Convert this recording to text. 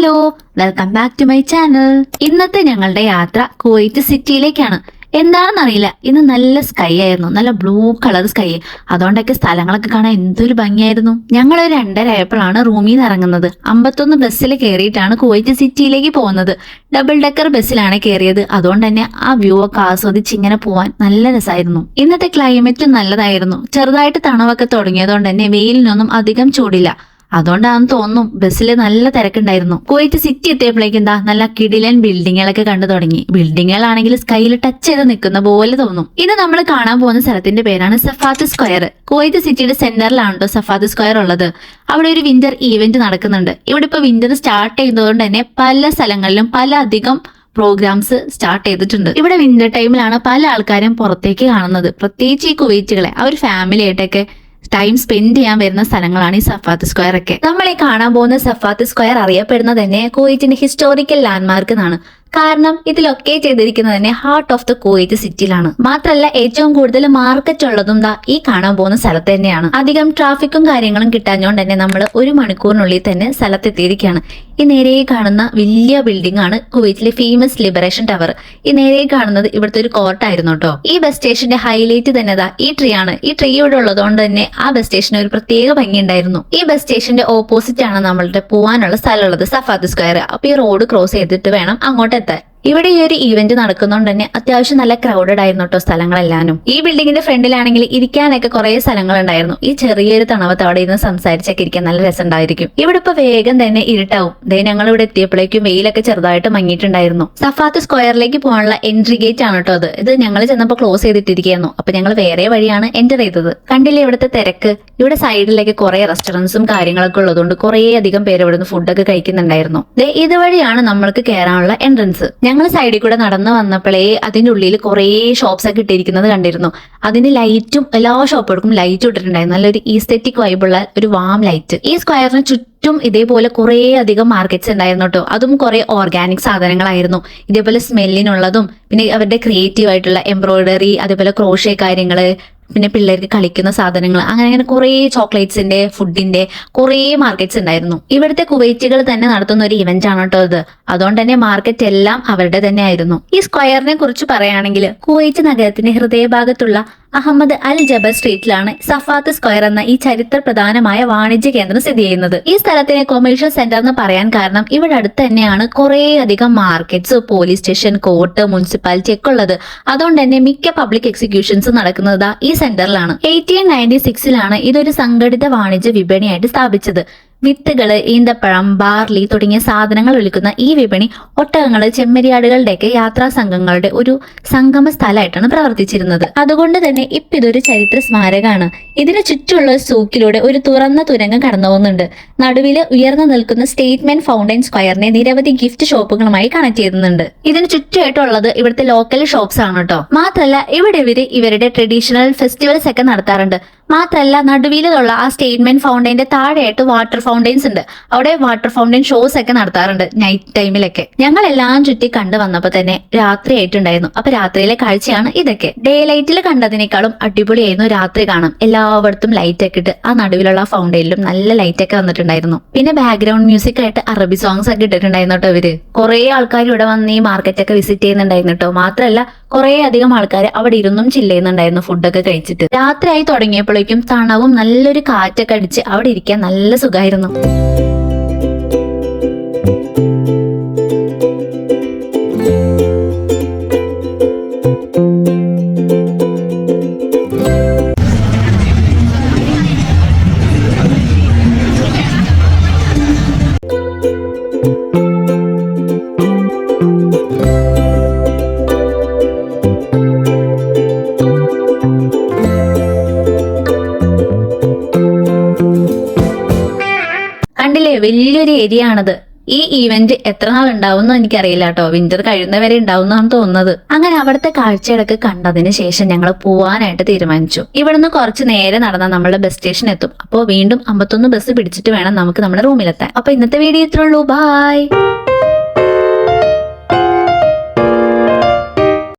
Hello welcome back to my channel ഇന്നത്തെ ഞങ്ങളുടെ യാത്ര കുവൈറ്റ് സിറ്റിയിലേക്കാണ്. എന്താണെന്നറിയില്ല ഇന്ന് നല്ല സ്കൈ ആയിരുന്നു. നല്ല ബ്ലൂ കളർ സ്കൈ അതുകൊണ്ടൊക്കെ സ്ഥലങ്ങളൊക്കെ കാണാൻ എന്തൊരു ഭംഗിയായിരുന്നു. ഞങ്ങൾ ഒരു രണ്ടര ആയപ്പോഴാണ് റൂമിൽ നിന്ന് ഇറങ്ങുന്നത്. അമ്പത്തൊന്ന് ബസ്സിൽ കയറിയിട്ടാണ് കുവൈറ്റ് സിറ്റിയിലേക്ക് പോകുന്നത്. ഡബിൾ ഡെക്കർ ബസ്സിലാണ് കയറിയത് അതുകൊണ്ട് തന്നെ ആ വ്യൂ ഒക്കെ ആസ്വദിച്ച് ഇങ്ങനെ പോവാൻ നല്ല രസമായിരുന്നു ഇന്നത്തെ ക്ലൈമറ്റ് നല്ലതായിരുന്നു. ചെറുതായിട്ട് തണവൊക്കെ തുടങ്ങിയതുകൊണ്ട് തന്നെ വെയിലിനൊന്നും അധികം ചൂടില്ല. അതുകൊണ്ടാണെന്ന് തോന്നും ബസ്സിൽ നല്ല തിരക്കുണ്ടായിരുന്നു. കുവൈറ്റ് സിറ്റി എത്തിയപ്പോഴേക്കും എന്താ നല്ല കിടിലൻ ബിൽഡിങ്ങുകളൊക്കെ കണ്ടു തുടങ്ങി. ബിൽഡിങ്ങുകളാണെങ്കിൽ സ്കൈയിൽ ടച്ച് ചെയ്ത് നിൽക്കുന്ന പോലെ തോന്നും. ഇത് നമ്മൾ കാണാൻ പോകുന്ന സ്ഥലത്തിന്റെ പേരാണ് സഫാത്ത് സ്ക്വയർ. കുവൈറ്റ് സിറ്റിയുടെ സെന്ററിലാണ് കേട്ടോ സഫാത്ത് സ്ക്വയർ ഉള്ളത്. അവിടെ ഒരു വിന്റർ ഈവന്റ് നടക്കുന്നുണ്ട്. ഇവിടെ ഇപ്പൊ വിന്റർ സ്റ്റാർട്ട് ചെയ്തതുകൊണ്ട് തന്നെ പല സ്ഥലങ്ങളിലും പല അധികം പ്രോഗ്രാംസ് സ്റ്റാർട്ട് ചെയ്തിട്ടുണ്ട്. ഇവിടെ വിന്റർ ടൈമിലാണ് പല ആൾക്കാരും പുറത്തേക്ക് കാണുന്നത്. പ്രത്യേകിച്ച് ഈ കുവൈറ്റുകളെ ഒരു ഫാമിലി ആയിട്ടൊക്കെ ടൈം സ്പെൻഡ് ചെയ്യാൻ വരുന്ന സ്ഥലങ്ങളാണ് ഈ സഫാത്ത് സ്ക്വയർ ഒക്കെ. നമ്മളെ കാണാൻ പോകുന്ന സഫാത്ത് സ്ക്വയർ അറിയപ്പെടുന്നത് തന്നെ കുവൈറ്റിന്റെ ഹിസ്റ്റോറിക്കൽ ലാൻഡ്മാർക്ക് എന്നാണ്. കാരണം ഇത് ലൊക്കേറ്റ് ചെയ്തിരിക്കുന്നത് തന്നെ ഹാർട്ട് ഓഫ് ദ കുവൈറ്റ് സിറ്റിയിലാണ് മാത്രമല്ല ഏറ്റവും കൂടുതൽ മാർക്കറ്റ് ഉള്ളതും ദാ ഈ കാണാൻ പോകുന്ന സ്ഥലത്ത് തന്നെയാണ്. അധികം ട്രാഫിക്കും കാര്യങ്ങളും കിട്ടാഞ്ഞോണ്ട് തന്നെ നമ്മൾ ഒരു മണിക്കൂറിനുള്ളിൽ തന്നെ സ്ഥലത്തെത്തിയിരിക്കുകയാണ്. ഈ നേരെ കാണുന്ന വലിയ ബിൽഡിംഗ് ആണ് കുവൈറ്റിലെ ഫേമസ് ലിബറേഷൻ ടവർ ഈ നേരെ കാണുന്നത് ഇവിടുത്തെ ഒരു കോർട്ടായിരുന്നു കേട്ടോ ഈ ബസ് സ്റ്റേഷന്റെ ഹൈലൈറ്റ് തന്നെ ഈ ട്രീ ആണ്. ഈ ട്രീ ഇവിടെ ഉള്ളതുകൊണ്ട് തന്നെ ആ ബസ് സ്റ്റേഷന് ഒരു പ്രത്യേക ഭംഗി ഉണ്ടായിരുന്നു ഈ ബസ് സ്റ്റേഷന്റെ ഓപ്പോസിറ്റ് ആണ് നമ്മളുടെ പോവാനുള്ള സ്ഥലമുള്ളത് സഫാത്ത് സ്ക്വയർ. അപ്പൊ ഈ റോഡ് ക്രോസ് ചെയ്തിട്ട് വേണം അങ്ങോട്ട് എത്താൻ ഇവിടെ ഈ ഒരു ഈവന്റ് നടക്കുന്നതുകൊണ്ട് തന്നെ അത്യാവശ്യം നല്ല ക്രൗഡഡ് ആയിരുന്നു കേട്ടോ സ്ഥലങ്ങളെല്ലാനും. ഈ ബിൽഡിങ്ങിന്റെ ഫ്രണ്ടിലാണെങ്കിൽ ഇരിക്കാനൊക്കെ കുറെ സ്ഥലങ്ങൾ ഉണ്ടായിരുന്നു ഈ ചെറിയൊരു തണവത്ത് അവിടെ ഇരുന്ന് സംസാരിച്ചൊക്കെ ഇരിക്കാൻ നല്ല രസമുണ്ടായിരിക്കും. ഇവിടെ ഇപ്പൊ വേഗം തന്നെ ഇരുട്ടാവും. ദേ ഞങ്ങൾ ഇവിടെ എത്തിയപ്പോഴേക്കും വെയിലൊക്കെ ചെറുതായിട്ട് മങ്ങിയിട്ടുണ്ടായിരുന്നു. സഫാത്ത് സ്ക്വയറിലേക്ക് പോകാനുള്ള എൻട്രി ഗേറ്റ് ആണ് കേട്ടോ അത്. ഇത് ഞങ്ങൾ ചെന്നപ്പോൾ ക്ലോസ് ചെയ്തിട്ടിരിക്കുന്നു അപ്പൊ ഞങ്ങൾ വേറെ വഴിയാണ് എന്റർ ചെയ്തത്. കണ്ടില്ലേ ഇവിടുത്തെ തിരക്ക്? ഇവിടെ സൈഡിലേക്ക് കുറെ റെസ്റ്റോറൻസും കാര്യങ്ങളൊക്കെ ഉള്ളതുകൊണ്ട് കുറെ അധികം പേര് ഇവിടുന്ന് ഫുഡൊക്കെ കഴിക്കുന്നുണ്ടായിരുന്നു. ദേ ഇതുവഴിയാണ് നമ്മൾക്ക് കയറാനുള്ള എൻട്രൻസ് ഞങ്ങൾ സൈഡിൽ കൂടെ നടന്നു വന്നപ്പോഴേ അതിന്റെ ഉള്ളിൽ കുറേ ഷോപ്സ് ഒക്കെ ഇട്ടിരിക്കുന്നത് കണ്ടിരുന്നു. അതിന് ലൈറ്റും എല്ലാ ഷോപ്പുകൾക്കും ലൈറ്റ് ഇട്ടിട്ടുണ്ടായിരുന്നു. നല്ലൊരു ഈസ്തെറ്റിക് വൈബുള്ള ഒരു വാം ലൈറ്റ് ഈ സ്ക്വയറിന് ചുറ്റും ഇതേപോലെ കുറേ അധികം മാർക്കറ്റ്സ് ഉണ്ടായിരുന്നു കേട്ടോ. അതും കുറേ ഓർഗാനിക് സാധനങ്ങളായിരുന്നു. ഇതേപോലെ സ്മെല്ലിനുള്ളതും പിന്നെ അവരുടെ ക്രിയേറ്റീവ് ആയിട്ടുള്ള എംബ്രോയിഡറി അതേപോലെ ക്രോഷേ കാര്യങ്ങൾ പിന്നെ പിള്ളേർക്ക് കളിക്കുന്ന സാധനങ്ങൾ അങ്ങനെ അങ്ങനെ കുറേ ചോക്ലേറ്റ്സിന്റെ ഫുഡിന്റെ കുറേ മാർക്കറ്റ്സ് ഉണ്ടായിരുന്നു. ഇവിടുത്തെ കുവൈറ്റുകൾ തന്നെ നടത്തുന്ന ഒരു ഇവന്റ് ആണ് കേട്ടോ ഇത്. അതുകൊണ്ട് തന്നെ മാർക്കറ്റ് എല്ലാം അവരുടെ തന്നെ ആയിരുന്നു. ഈ സ്ക്വയറിനെ കുറിച്ച് പറയുകയാണെങ്കിൽ കുവൈറ്റ് നഗരത്തിന്റെ ഹൃദയഭാഗത്തുള്ള അഹമ്മദ് അൽ ജബർ സ്ട്രീറ്റിലാണ് സഫാത്ത് സ്ക്വയർ എന്ന ഈ ചരിത്ര പ്രധാനമായ വാണിജ്യ കേന്ദ്രം സ്ഥിതി ചെയ്യുന്നത്. ഈ സ്ഥലത്തിനെ കൊമേഴ്ഷ്യൽ സെന്റർ എന്ന് പറയാൻ കാരണം ഇവിടെ അടുത്ത് തന്നെയാണ് കുറേയധികം markets police station court municipality ഒക്കെ ഉള്ളത്. അതുകൊണ്ട് തന്നെ മിക്ക പബ്ലിക് എക്സിക്യൂഷൻസ് നടക്കുന്നത് ഈ സെന്ററിലാണ്. എയ്റ്റീൻ നയന്റി സിക്സിലാണ് ഇതൊരു സംഘടിത വാണിജ്യ വിപണിയായിട്ട് സ്ഥാപിച്ചത്. വിത്തുകൾ ഈന്തപ്പഴം ബാർലി തുടങ്ങിയ സാധനങ്ങൾ വിൽക്കുന്ന ഈ വിപണി ഒട്ടകങ്ങൾ ചെമ്മരിയാടുകളുടെയൊക്കെ യാത്രാ സംഘങ്ങളുടെ ഒരു സംഗമ സ്ഥലമായിട്ടാണ് പ്രവർത്തിച്ചിരുന്നത്. അതുകൊണ്ട് തന്നെ ഇപ്പൊ ഇതൊരു ചരിത്ര സ്മാരകമാണ്. ഇതിന് ചുറ്റുമുള്ള ഒരു സൂക്കിലൂടെ ഒരു തുറന്ന തുരങ്കം കടന്നു പോകുന്നുണ്ട് നടുവിൽ ഉയർന്നു നിൽക്കുന്ന സ്റ്റേറ്റ്മെന്റ് ഫൗണ്ടൻ സ്ക്വയറിനെ നിരവധി ഗിഫ്റ്റ് ഷോപ്പുകളുമായി കണക്ട് ചെയ്യുന്നുണ്ട്. ഇതിന് ചുറ്റുമായിട്ടുള്ളത് ഇവിടുത്തെ ലോക്കൽ ഷോപ്സ് ആണ് കേട്ടോ. മാത്രമല്ല ഇവിടെ ഇവർ ഇവരുടെ ട്രഡീഷണൽ ഫെസ്റ്റിവൽസ് ഒക്കെ നടത്താറുണ്ട്. മാത്രമല്ല നടുവിലുള്ള ആ സ്റ്റേറ്റ്മെന്റ് ഫൗണ്ടൈന്റെ താഴെയായിട്ട് വാട്ടർ ഫൗണ്ടൈൻസ് ഉണ്ട്. അവിടെ വാട്ടർ ഫൗണ്ടൈൻ ഷോസ് ഒക്കെ നടത്താറുണ്ട് നൈറ്റ് ടൈമിലൊക്കെ ഞങ്ങൾ എല്ലാം ചുറ്റി കണ്ടു വന്നപ്പോൾ തന്നെ രാത്രി ആയിട്ടുണ്ടായിരുന്നു. അപ്പൊ രാത്രിയിലെ കാഴ്ചയാണ് ഇതൊക്കെ. ഡേ ലൈറ്റിൽ കണ്ടതിനേക്കാളും അടിപൊളിയായിരുന്നു രാത്രി കാണാം എല്ലായിടത്തും ലൈറ്റ് ഒക്കെ ഇട്ട് ആ നടുവിലുള്ള ഫൗണ്ടൈനിലും നല്ല ലൈറ്റ് ഒക്കെ വന്നിട്ടുണ്ടായിരുന്നു. പിന്നെ ബാക്ക്ഗ്രൗണ്ട് മ്യൂസിക് ആയിട്ട് അറബി സോങ്സ് ഒക്കെ ഇട്ടിട്ടുണ്ടായിരുന്നു കേട്ടോ ഇവർ. കുറെ ആൾക്കാർ ഇവിടെ വന്ന് ഈ മാർക്കറ്റ് ഒക്കെ വിസിറ്റ് ചെയ്യുന്നുണ്ടായിരുന്നു കേട്ടോ. മാത്രമല്ല കുറെ അധികം ആൾക്കാർ അവിടെ ഇരുന്നും ചില്ലയുന്നുണ്ടായിരുന്നു ഫുഡൊക്കെ കഴിച്ചിട്ട്. രാത്രിയായി തുടങ്ങിയപ്പോഴേക്കും തണവും നല്ലൊരു കാറ്റൊക്കെ അടിച്ച് അവിടെ ഇരിക്കാൻ നല്ല സുഖമായിരുന്നു വലിയൊരു ഏരിയ ആണത്. ഈ ഈവന്റ് എത്ര നാൾ ഉണ്ടാവുമെന്ന് എനിക്കറിയില്ല കേട്ടോ. വിന്റർ കഴിയുന്നവരെ ഉണ്ടാവുന്നതാണ് തോന്നുന്നത്. അങ്ങനെ അവിടുത്തെ കാഴ്ചകളൊക്കെ കണ്ടതിന് ശേഷം ഞങ്ങൾ പോവാനായിട്ട് തീരുമാനിച്ചു. ഇവിടുന്ന് കുറച്ച് നേരെ നടന്നാൽ നമ്മുടെ ബസ് സ്റ്റേഷൻ എത്തും. അപ്പോൾ വീണ്ടും അമ്പത്തൊന്ന് ബസ് പിടിച്ചിട്ട് വേണം നമുക്ക് നമ്മുടെ റൂമിലെത്താൻ അപ്പൊ ഇന്നത്തെ വീഡിയോ ഇത്രേ ഉള്ളൂ. ബൈ